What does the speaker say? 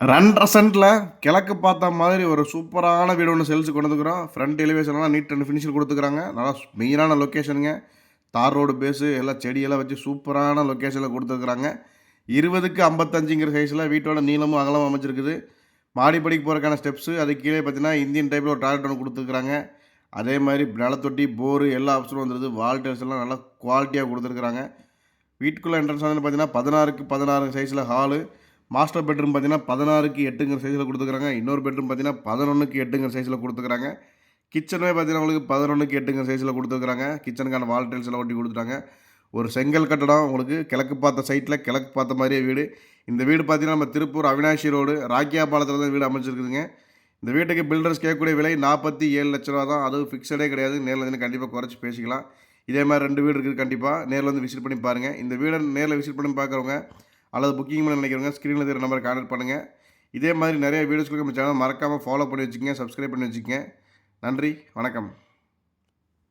Run சென்ட்டில் கிழக்கு பார்த்த மாதிரி ஒரு சூப்பரான வீடு ஒன்று சேல்ஸுக்கு கொண்டு வந்துக்கிறோம் ஃப்ரண்ட் எலிவேஷன்லாம் நீட் அண்ட் ஃபினிஷில் கொடுத்துக்கிறாங்க நல்லா மெயினான லொக்கேஷனுங்க தார் ரோடு பேஸு எல்லாம் செடியெல்லாம் வச்சு சூப்பரான லொக்கேஷனில் கொடுத்துருக்குறாங்க. இருபதுக்கு ஐம்பத்தஞ்சுங்கிற சைஸில் வீட்டோட நீளமும் அகலமும் அமைச்சிருக்குது மாடிப்படிக்கு போகிறக்கான ஸ்டெப்ஸு அது கீழே பார்த்தீங்கன்னா இந்தியன் டைப்பில் ஒரு டாய்லெட் ஒன்று கொடுத்துருக்குறாங்க. அதே மாதிரி நிலத்தொட்டி போரு எல்லா ஆப்ஷனும் வந்துருது. வால்டர்ஸ் எல்லாம் நல்லா குவாலிட்டியாக கொடுத்துருக்குறாங்க. வீட்டுக்குள்ளே என்ட்ரன்ஸ் வந்து பார்த்தீங்கன்னா பதினாறுக்கு பதினாறு சைஸில் ஹாலு மாஸ்டர் பெட்ரூம் பார்த்தீங்கன்னா பதினாறுக்கு எட்டுங்கிற சைஸில் கொடுத்துக்கிறாங்க. இன்னொரு பெட்ரூம் பார்த்தீங்கன்னா பதினொன்றுக்கு எட்டுங்கிற சைஸில் கொடுத்துக்கிறாங்க. கிச்சனே பார்த்தீங்கன்னா உங்களுக்கு பதினொன்றுக்கு எட்டுங்கிற சைஸில் கொடுத்துருக்குறாங்க கிச்சனுக்கான வால் டைல்ஸ் எல்லாம் ஒட்டி கொடுத்துட்டாங்க. ஒரு செங்கல் கட்டடம் உங்களுக்கு கிழக்கு பார்த்த சைட்டில் கிழக்கு பார்த்த மாதிரியே வீடு. இந்த வீடு பார்த்தீங்கன்னா நம்ம திருப்பூர் அவினாஷி ரோடு ராக்கியா பாலத்தில் தான் வீடு அமைச்சிருக்குதுங்க இந்த வீட்டுக்கு பில்டர்ஸ் கேட்கக்கூடிய விலை நாற்பத்தி ஏழு லட்ச ரூபா தான். அதுவும் ஃபிக்ஸடே கிடையாது. நேரில் வந்து கண்டிப்பாக குறைச்சி பேசிக்கலாம். இதே மாதிரி ரெண்டு வீடு இருக்குது கண்டிப்பாக நேரில் வந்து விசிட் பண்ணி பாருங்கள் இந்த வீடை நேரில் விசிட் பண்ணி பார்க்குறவங்க அல்லது புக்கிங் பண்ண நினைக்கிறவங்க ஸ்க்ரீனில் இருக்கிற நம்பர் கான்டக்ட் பண்ணுங்கள் இதே மாதிரி நிறைய வீடியோஸ்க்கு நம்ம சேனல் மறக்காமல் ஃபாலோ பண்ணி வச்சுக்கோங்க சப்ஸ்கிரைப் பண்ணி வச்சுக்கோங்க. நன்றி வணக்கம்.